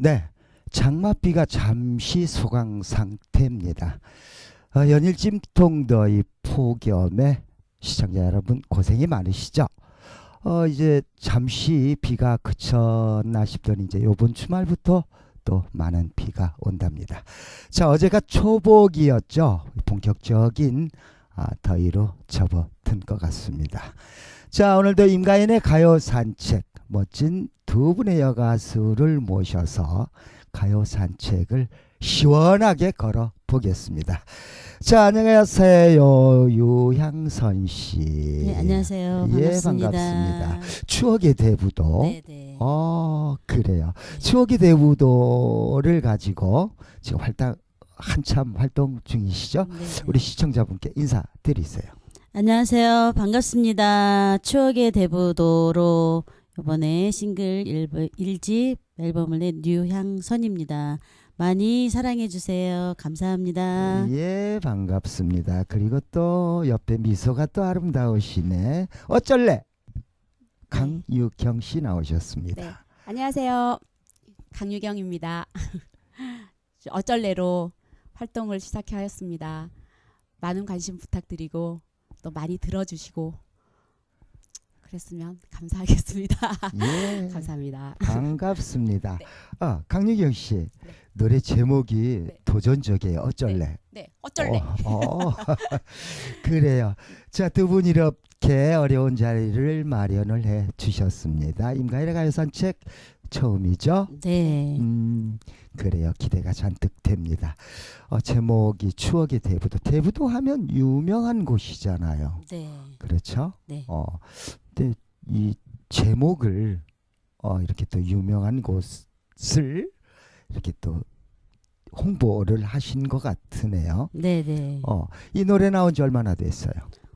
네, 장맛비가 잠시 소강 상태입니다. 어, 연일 찜통더위 폭염에 시청자 여러분 고생이 많으시죠? 어, 이제 잠시 비가 그쳤나 싶더니 이제 요번 주말부터 또 많은 비가 온답니다. 자, 어제가 초복이었죠. 본격적인 아, 더위로 접어든 것 같습니다. 자, 오늘도 임가인의 가요 산책 멋진 두 분의 여가수를 모셔서 가요 산책을 시원하게 걸어 보겠습니다. 자, 안녕하세요. 유향선 씨. 네, 안녕하세요. 예, 반갑습니다. 반갑습니다. 추억의 대부도. 네, 네. 어, 그래요. 추억의 대부도를 가지고 지금 활동 한참 활동 중이시죠? 네, 네. 우리 시청자분께 인사드리세요. 안녕하세요. 반갑습니다. 추억의 대부도로 이번에 싱글 1집 앨범을 낸 뉴향선입니다. 많이 사랑해 주세요. 감사합니다. 예, 반갑습니다. 그리고 또 옆에 미소가 또 아름다우시네. 어쩔래? 강유경 씨 나오셨습니다. 네. 안녕하세요. 강유경입니다. 어쩔래로 활동을 시작하였습니다. 많은 관심 부탁드리고 또 많이 들어주시고 그랬으면 감사하겠습니다. 예. 감사합니다. 반갑습니다. 네. 아, 강유경 씨. 노래 제목이 네. 도전적이에요. 어쩔래? 네, 어쩔래. 어, 어. 그래요. 자, 두 분 이렇게 어려운 자리를 마련을 해 주셨습니다. 임가일의 가요 산책 처음이죠? 네. 음, 그래요. 기대가 잔뜩 됩니다. 어, 제목이 추억의 대부도. 대부도 하면 유명한 곳이잖아요. 네. 그렇죠? 네. 어, 근데 이 제목을 어, 이렇게 또 유명한 곳을 이렇게 또 홍보를 하신 것 같으네요. 네, 네. 어, 이 노래 나온 지 얼마나 됐어요?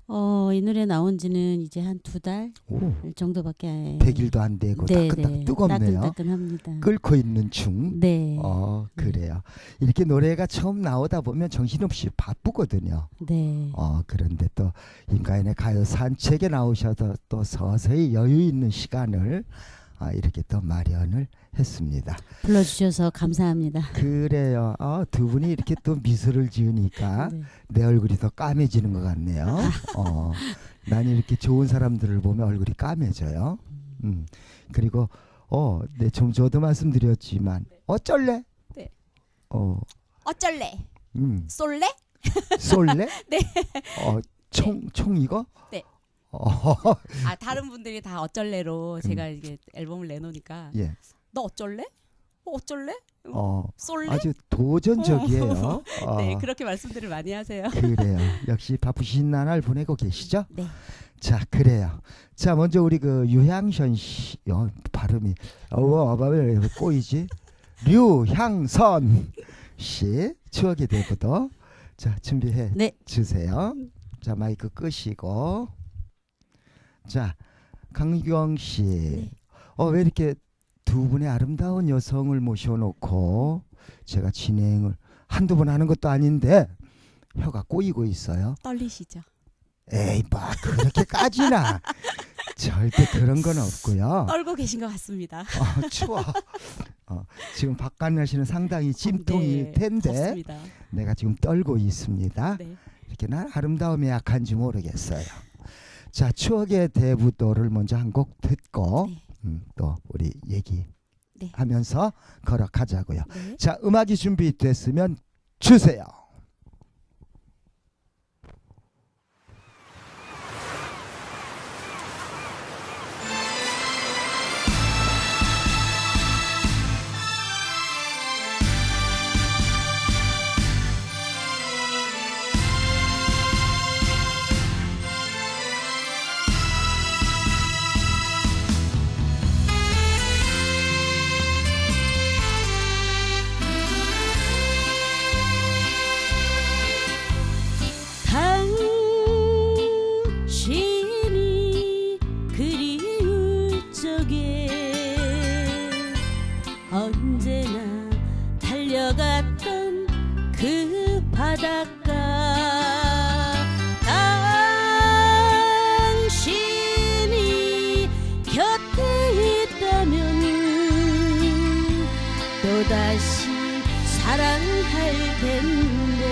어, 이 노래 나온 지는 이제 한 두달 오, 정도밖에 100일도 안 되고 네, 따끈따끈 네. 뜨겁네요. 따끈따끈합니다. 끓고 있는 중. 네. 어, 네. 그래요. 이렇게 노래가 처음 나오다 보면 정신없이 바쁘거든요. 네. 어, 그런데 또 인가인의 가요 산책에 나오셔서 또 서서히 여유 있는 시간을 아, 이렇게 또 마련을 했습니다. 불러 주셔서 감사합니다. 그래요. 어, 두 분이 이렇게 또 미소를 지으니까 네. 내 얼굴이 더 까매지는 것 같네요. 어, 난 이렇게 좋은 사람들을 보면 얼굴이 까매져요. 음, 그리고 어, 네, 좀 저도 말씀드렸지만 어쩔래? 네. 어, 어쩔래. 음, 쏠래? 쏠래? 네. 어, 총, 총 이거? 네. 어, 아 다른 분들이 다 어쩔래로 제가 이게 앨범을 내놓으니까 예. 너 어쩔래? 어, 어쩔래? 어, 쏠래? 아주 도전적이에요. 어, 네, 그렇게 말씀들을 많이 하세요. 그래요. 역시 바쁘신 나날 보내고 계시죠? 네. 자, 그래요. 자, 먼저 우리 그 유향선 씨, 어, 발음이 어와 왜 꼬이지? 류향선 씨 추억의 대부도 자 준비해 네. 주세요. 자 마이크 끄시고 자 강경 씨, 네. 어 왜 이렇게 두 분의 아름다운 여성을 모셔놓고 제가 진행을 한두 번 하는 것도 아닌데 혀가 꼬이고 있어요. 떨리시죠? 에이 뭐 그렇게까지나 절대 그런 건 없고요. 떨고 계신 것 같습니다. 어, 추워. 어, 지금 바깥 날씨는 상당히 찜통일 네, 텐데 덥습니다. 내가 지금 떨고 있습니다. 네. 이렇게 난 아름다움에 약한지 모르겠어요. 자 추억의 대부도를 먼저 한 곡 듣고 네. 음, 또 우리 네. 얘기하면서 걸어가자고요. 네. 자 음악이 준비됐으면 주세요. 당신이 곁에 있다면 또다시 사랑할 텐데.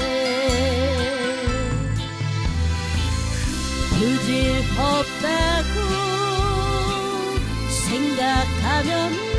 그질 없다고 생각하면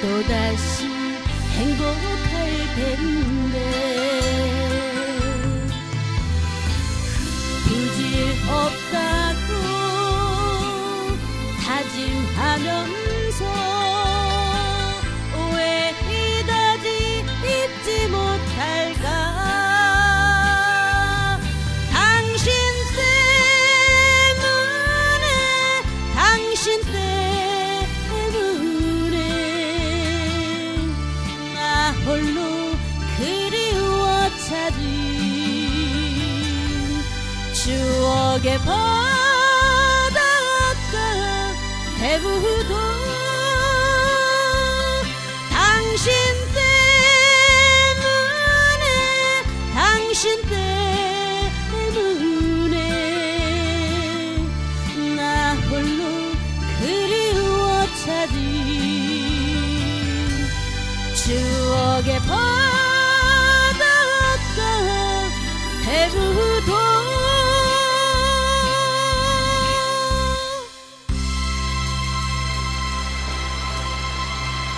또다시 행복할 텐데. 빚이 없다고 다짐하면 홀로 그리워 찾은 추억의 바닷가 대부도 당신 때문에 당신 때문에 나 홀로 그리워 찾은 추 I'll get pulled.